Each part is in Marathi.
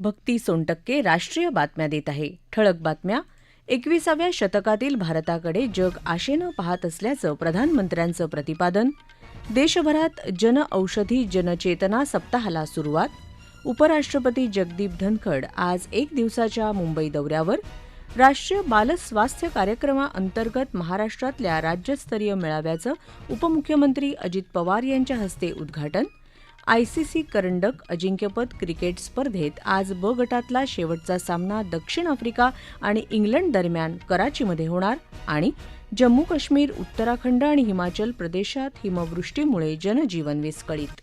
भक्ती सोनटक्के राष्ट्रीय बातम्या देत आहे. ठळक बातम्या. एकविसाव्या शतकातील भारताकडे जग आशेनं पाहत असल्याचं प्रधानमंत्र्यांचं प्रतिपादन. देशभरात जनऔषधी जनचेतना सप्ताहाला सुरुवात. उपराष्ट्रपती जगदीप धनखड आज एक दिवसाच्या मुंबई दौऱ्यावर. राष्ट्रीय बाल स्वास्थ्य कार्यक्रमाअंतर्गत महाराष्ट्रातल्या राज्यस्तरीय मेळाव्याचं उपमुख्यमंत्री अजित पवार यांच्या हस्ते उद्घाटन. आयसीसी करंडक अजिंक्यपद क्रिकेट स्पर्धेत आज ब गटातला शेवटचा सामना दक्षिण आफ्रिका आणि इंग्लंड दरम्यान कराचीमध्ये होणार आणि जम्मू काश्मीर उत्तराखंड आणि हिमाचल प्रदेशात हिमवृष्टीमुळे जनजीवन विस्कळीत.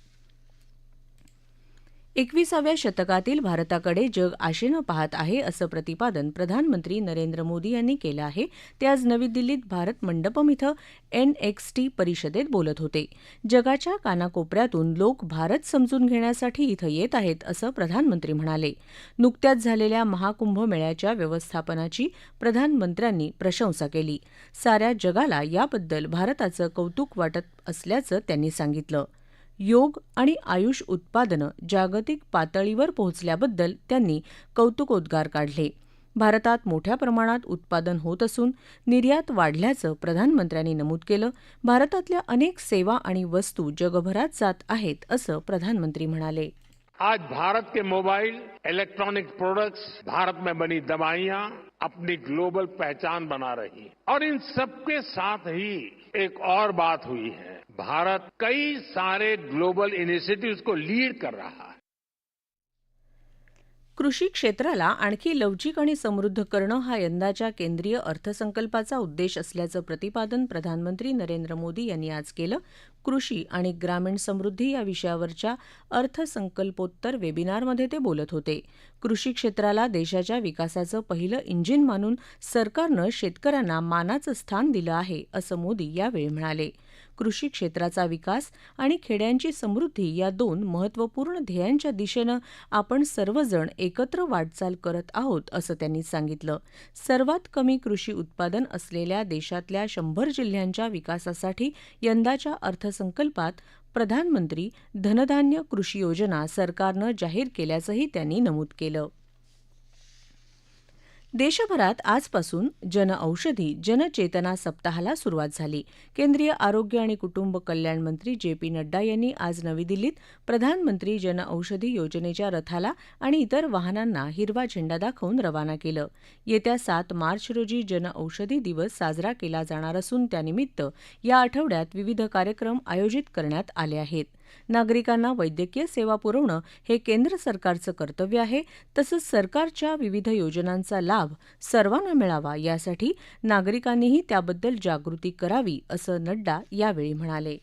एकविसाव्या शतकातील भारताकडे जग आशेनं पाहत आहे असं प्रतिपादन प्रधानमंत्री नरेंद्र मोदी यांनी केलं आहे. ते आज नवी दिल्लीत भारत मंडपम इथं एन एक्स टी परिषदेत बोलत होते. जगाच्या कानाकोपऱ्यातून लोक भारत समजून घेण्यासाठी इथं येत आहेत असं प्रधानमंत्री म्हणाले. नुकत्याच झालेल्या महाकुंभ मेळ्याच्या व्यवस्थापनाची प्रधानमंत्र्यांनी प्रशंसा केली. साऱ्या जगाला याबद्दल भारताचं कौतुक वाटत असल्याचं त्यांनी सांगितलं. योग आणि आयुष उत्पादनं जागतिक पातळीवर पोहोचल्याबद्दल त्यांनी कौतुकोद्गार काढले. भारतात मोठ्या प्रमाणात उत्पादन होत असून निर्यात वाढल्याचं प्रधानमंत्र्यांनी नमूद केलं. भारतातल्या अनेक सेवा आणि वस्तू जगभरात जात आहेत असं प्रधानमंत्री म्हणाले. आज भारत के मोबाइल इलेक्ट्रॉनिक प्रोडक्ट्स भारत में बनी दवाइयां अपनी ग्लोबल पहचान बना रही और इन सबके साथ ही एक और बात हुई है। भारत कई सारे ग्लोबल इनिशिएटिव्स को लीड कर रहा है। कृषी क्षेत्राला आणखी लवचिक आणि समृद्ध करणं हा यंदाच्या केंद्रीय अर्थसंकल्पाचा उद्देश असल्याचं प्रतिपादन प्रधानमंत्री नरेंद्र मोदी यांनी आज केलं. कृषी आणि ग्रामीण समृद्धी या विषयावरच्या अर्थसंकल्पोत्तर वेबिनारमध्ये ते बोलत होते. कृषी क्षेत्राला देशाच्या विकासाचं पहिलं इंजिन मानून सरकारनं शेतकऱ्यांना मानाचं स्थान दिलं आहे असं मोदी यावेळी म्हणाले. कृषी क्षेत्राचा विकास आणि खेड्यांची समृद्धी या दोन महत्त्वपूर्ण ध्येयांच्या दिशेनं आपण सर्वजण एकत्र वाटचाल करत आहोत असं त्यांनी सांगितलं. सर्वात कमी कृषी उत्पादन असलेल्या देशातल्या शंभर जिल्ह्यांच्या विकासासाठी यंदाच्या अर्थसंकल्पात प्रधानमंत्री धनधान्य कृषी योजना सरकारनं जाहीर केल्याचंही त्यांनी नमूद केलं. देशभरात आजपासून जनऔषधी जनचेतना सप्ताहाला सुरुवात झाली. केंद्रीय आरोग्य आणि कुटुंब कल्याण मंत्री जे पी नड्डा यांनी आज नवी दिल्लीत प्रधानमंत्री जनऔषधी योजनेच्या रथाला आणि इतर वाहनांना हिरवा झेंडा दाखवून रवाना केलं. येत्या सात मार्च रोजी जनऔषधी दिवस साजरा केला जाणार असून त्यानिमित्त या आठवड्यात विविध कार्यक्रम आयोजित करण्यात आले आहेत. नागरिकांना वैद्यकीय सेवा पुरवणं हे केंद्र सरकारचं कर्तव्य आहे तसंच सरकारच्या विविध योजनांचा लाभ सर्वांना मिळावा यासाठी नागरिकांनीही त्याबद्दल जागृती करावी असं नड्डा यावेळी म्हणाले.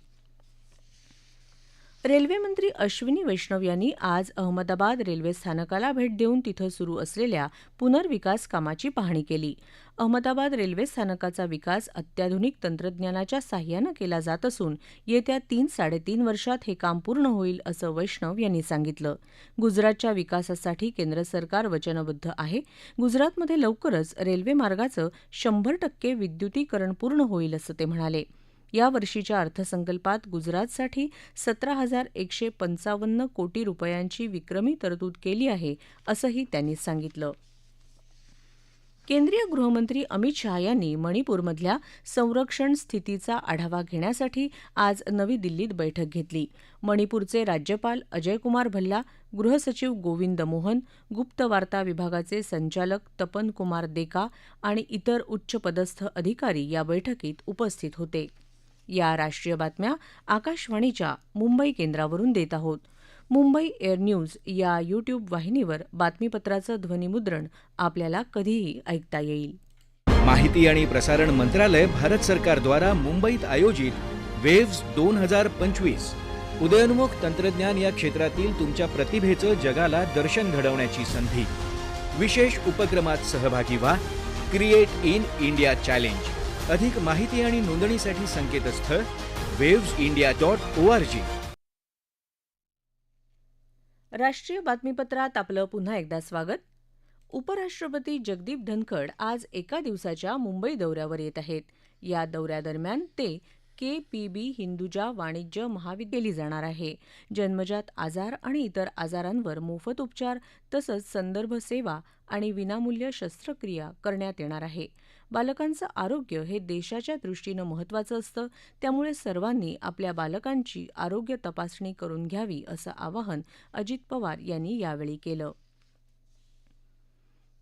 रेल्वेमंत्री अश्विनी वैष्णव यांनी आज अहमदाबाद रेल्वे स्थानकाला भेट देऊन तिथं सुरू असलेल्या पुनर्विकास कामाची पाहणी केली. अहमदाबाद रेल्वे स्थानकाचा विकास अत्याधुनिक तंत्रज्ञानाच्या साह्यानं केला जात असून येत्या तीन साडेतीन वर्षात हे काम पूर्ण होईल असं वैष्णव यांनी सांगितलं. गुजरातच्या विकासासाठी केंद्र सरकार वचनबद्ध आहे. गुजरातमध्ये लवकरच रेल्वे मार्गाचं शंभर टक्के विद्युतीकरण पूर्ण होईल असं ते म्हणाले. या वर्षीच्या अर्थसंकल्पात गुजरातसाठी सतरा हजार एकशे पंचावन्न कोटी रुपयांची विक्रमी तरतूद केली आहे असंही त्यांनी सांगितलं. केंद्रीय गृहमंत्री अमित शहा यांनी मणिपूरमधल्या संरक्षण स्थितीचा आढावा घेण्यासाठी आज नवी दिल्लीत बैठक घेतली. मणिपूरचे राज्यपाल अजयकुमार भल्ला गृहसचिव गोविंद मोहन गुप्तवार्ता विभागाचे संचालक तपन कुमार देका आणि इतर उच्चपदस्थ अधिकारी या बैठकीत उपस्थित होते. या राष्ट्रीय बातम्या आकाशवाणीच्या मुंबई केंद्रावरून देत आहोत. मुंबई एअर न्यूज या युट्यूब वाहिनीवर बातमीपत्राचं ध्वनीमुद्रण आपल्याला कधीही ऐकता येईल. माहिती आणि प्रसारण मंत्रालय भारत सरकारद्वारा मुंबईत आयोजित वेव्स दोन हजार पंचवीस. उदयोन्मुख तंत्रज्ञान या क्षेत्रातील तुमच्या प्रतिभेचं जगाला दर्शन घडवण्याची संधी. विशेष उपक्रमात सहभागी व्हा. Create in India challenge. अधिक माहिती आणि नोंदणीसाठी संकेतस्थळ waves India dot O R G राष्ट्रीय बातमीपत्रात आपलं पुन्हा एकदा स्वागत. उपराष्ट्रपती जगदीप धनखड आज एका दिवसाच्या मुंबई दौऱ्यावर येत आहेत. या दौऱ्यादरम्यान ते के पी बी हिंदुजा वाणिज्य महाविद्यालय केली जाणार आहे. जन्मजात आजार आणि इतर आजारांवर मोफत उपचार तसंच संदर्भ सेवा आणि विनामूल्य शस्त्रक्रिया करण्यात येणार आहे. बालकांचं आरोग्य हे देशाच्या दृष्टीनं महत्त्वाचं असतं. त्यामुळे सर्वांनी आपल्या बालकांची आरोग्य तपासणी करून घ्यावी असं आवाहन अजित पवार यांनी यावेळी केलं.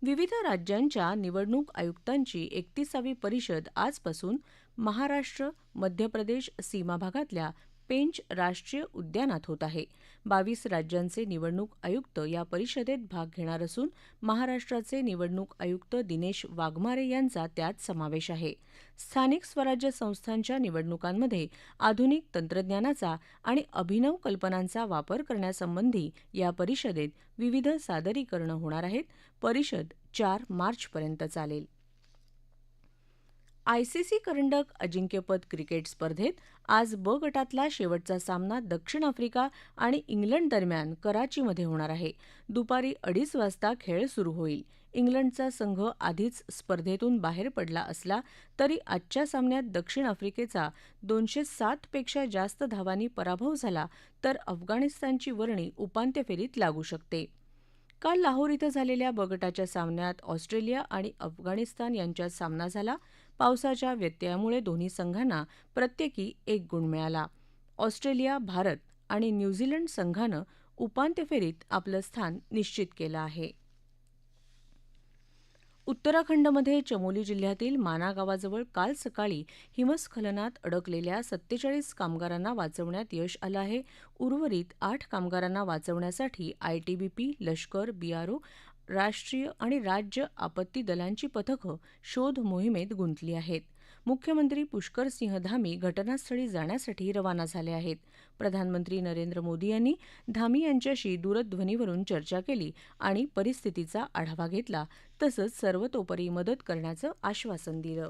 विविध राज्यांच्या निवडणूक आयुक्तांची एकतीसावी परिषद आजपासून महाराष्ट्र मध्य प्रदेश सीमा भागातल्या पेंच राष्ट्रीय उद्यानात होत आहे. बावीस राज्यांचे निवडणूक आयुक्त या परिषदेत भाग घेणार असून महाराष्ट्राचे निवडणूक आयुक्त दिनेश वाघमारे यांचा त्यात समावेश आहे. स्थानिक स्वराज्य संस्थांच्या निवडणुकांमध्ये आधुनिक तंत्रज्ञानाचा आणि अभिनव कल्पनांचा वापर करण्यासंबंधी या परिषदेत विविध सादरीकरणं होणार आहेत. परिषद चार मार्चपर्यंत चालेल. आयसीसी करंडक अजिंक्यपद क्रिकेट स्पर्धेत आज ब गटातला शेवटचा सामना दक्षिण आफ्रिका आणि इंग्लंड दरम्यान कराचीमध्ये होणार आहे. दुपारी अडीच वाजता खेळ सुरू होईल. इंग्लंडचा संघ आधीच स्पर्धेतून बाहेर पडला असला तरी आजच्या सामन्यात दक्षिण आफ्रिकेचा दोनशे सातपेक्षा जास्त धावांनी पराभव झाला तर अफगाणिस्तानची वर्णी उपांत्य फेरीत लागू शकते. काल लाहोर इथं झालेल्या ब गटाच्या सामन्यात ऑस्ट्रेलिया आणि अफगाणिस्तान यांच्यात सामना झाला. पावसाच्या व्यत्ययामुळे दोन्ही संघांना प्रत्येकी एक गुण मिळाला. ऑस्ट्रेलिया भारत आणि न्यूझीलंड संघानं उपांत्य फेरीत आपलं स्थान निश्चित केलं आहे. उत्तराखंडमध्ये चमोली जिल्ह्यातील माना गावाजवळ काल सकाळी हिमस्खलनात अडकलेल्या सत्तेचाळीस कामगारांना वाचवण्यात यश आलं आहे. उर्वरित आठ कामगारांना वाचवण्यासाठी आयटीबीपी लष्कर बीआरओ राष्ट्रीय आणि राज्य आपत्ती दलांची पथकं शोध मोहिमेत गुंतली आहेत. मुख्यमंत्री पुष्कर सिंह धामी घटनास्थळी जाण्यासाठी रवाना झाले आहेत. प्रधानमंत्री नरेंद्र मोदी यांनी धामी यांच्याशी दूरध्वनीवरून चर्चा केली आणि परिस्थितीचा आढावा घेतला तसंच सर्वतोपरी मदत करण्याचं आश्वासन दिलं.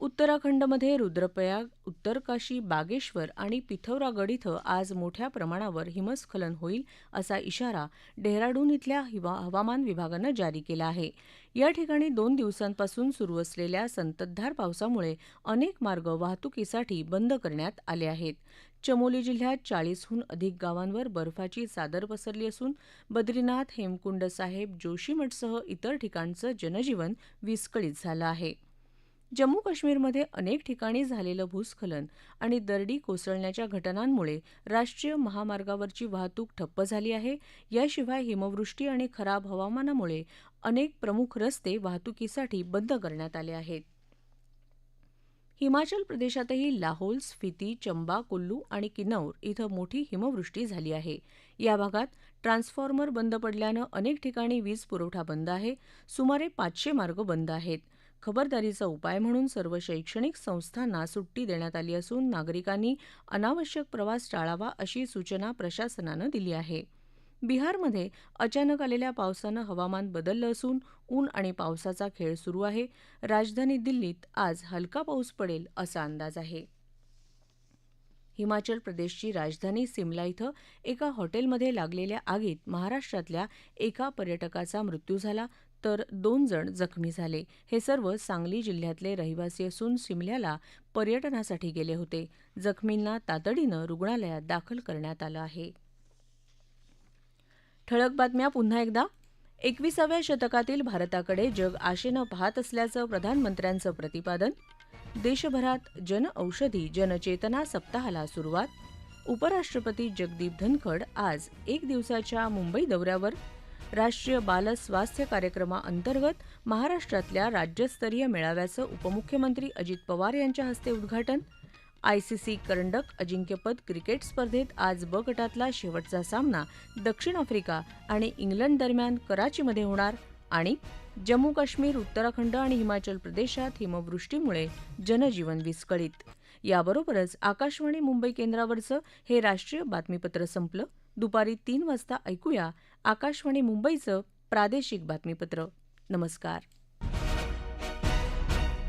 उत्तराखंडमध्ये रुद्रप्रयाग उत्तरकाशी बागेश्वर आणि पिथौरागड इथं आज मोठ्या प्रमाणावर हिमस्खलन होईल असा इशारा डेहराडून इथल्या हवामान विभागानं जारी केला आहे. या ठिकाणी दोन दिवसांपासून सुरू असलेल्या संततधार पावसामुळे अनेक मार्ग वाहतुकीसाठी बंद करण्यात आले आहेत. चमोली जिल्ह्यात चाळीसहून अधिक गावांवर बर्फाची चादर पसरली असून बद्रीनाथ हेमकुंड साहेब जोशीमठसह इतर ठिकाणचं जनजीवन विस्कळीत झालं आहे. जम्मू काश्मीरमध्ये अनेक ठिकाणी झालेलं भूस्खलन आणि दरडी कोसळण्याच्या घटनांमुळे राष्ट्रीय महामार्गावरची वाहतूक ठप्प झाली आहे. याशिवाय हिमवृष्टी आणि खराब हवामानामुळे अनेक प्रमुख रस्ते वाहतुकीसाठी बंद करण्यात आले आहेत. हिमाचल प्रदेशातही लाहोल स्फिती चंबा कुल्लू आणि किन्नौर इथं मोठी हिमवृष्टी झाली आहे. या भागात ट्रान्सफॉर्मर बंद पडल्यानं अनेक ठिकाणी वीज पुरवठा बंद आहे. सुमारे पाचशे मार्ग बंद आहेत. खबरदारीचा उपाय म्हणून सर्व शैक्षणिक संस्थांना सुट्टी देण्यात आली असून नागरिकांनी अनावश्यक प्रवास टाळावा अशी सूचना प्रशासनानं दिली आहे. बिहारमध्ये अचानक आलेल्या पावसानं हवामान बदललं असून ऊन आणि पावसाचा खेळ सुरू आहे. राजधानी दिल्लीत आज हलका पाऊस पडेल असा अंदाज आहे. हिमाचल प्रदेशची राजधानी सिमला इथं एका हॉटेलमध्ये लागलेल्या आगीत महाराष्ट्रातल्या एका पर्यटकाचा मृत्यू झाला. तर दोन जण जखमी झाले. हे सर्व सांगली जिल्ह्यातले रहिवासी असून सिमल्याला पर्यटनासाठी गेले होते. जखमींना तातडीनं रुग्णालयात दाखल करण्यात आलं आहे. ठळक बातम्या पुन्हा एकदा. एकविसाव्या शतकातील भारताकडे जग आशेनं पाहत असल्याचं प्रधानमंत्र्यांचं प्रतिपादन. देशभरात जनऔषधी जनचेतना सप्ताहाला सुरुवात. उपराष्ट्रपती जगदीप धनखड आज एक दिवसाच्या मुंबई दौऱ्यावर राष्ट्रीय बाल स्वास्थ्य कार्यक्रमाअंतर्गत महाराष्ट्रातल्या राज्यस्तरीय मेळाव्याचं उपमुख्यमंत्री अजित पवार यांच्या हस्ते उद्घाटन. आयसीसी करंडक अजिंक्यपद क्रिकेट स्पर्धेत आज ब गटातला शेवटचा सामना दक्षिण आफ्रिका आणि इंग्लंड दरम्यान कराचीमध्ये होणार आणि जम्मू काश्मीर उत्तराखंड आणि हिमाचल प्रदेशात हिमवृष्टीमुळे जनजीवन विस्कळीत. याबरोबरच आकाशवाणी मुंबई केंद्रावरचं हे राष्ट्रीय बातमीपत्र संपलं. दुपारी तीन वाजता ऐकूया आकाशवाणी मुंबईचं प्रादेशिक बातमीपत्र. नमस्कार.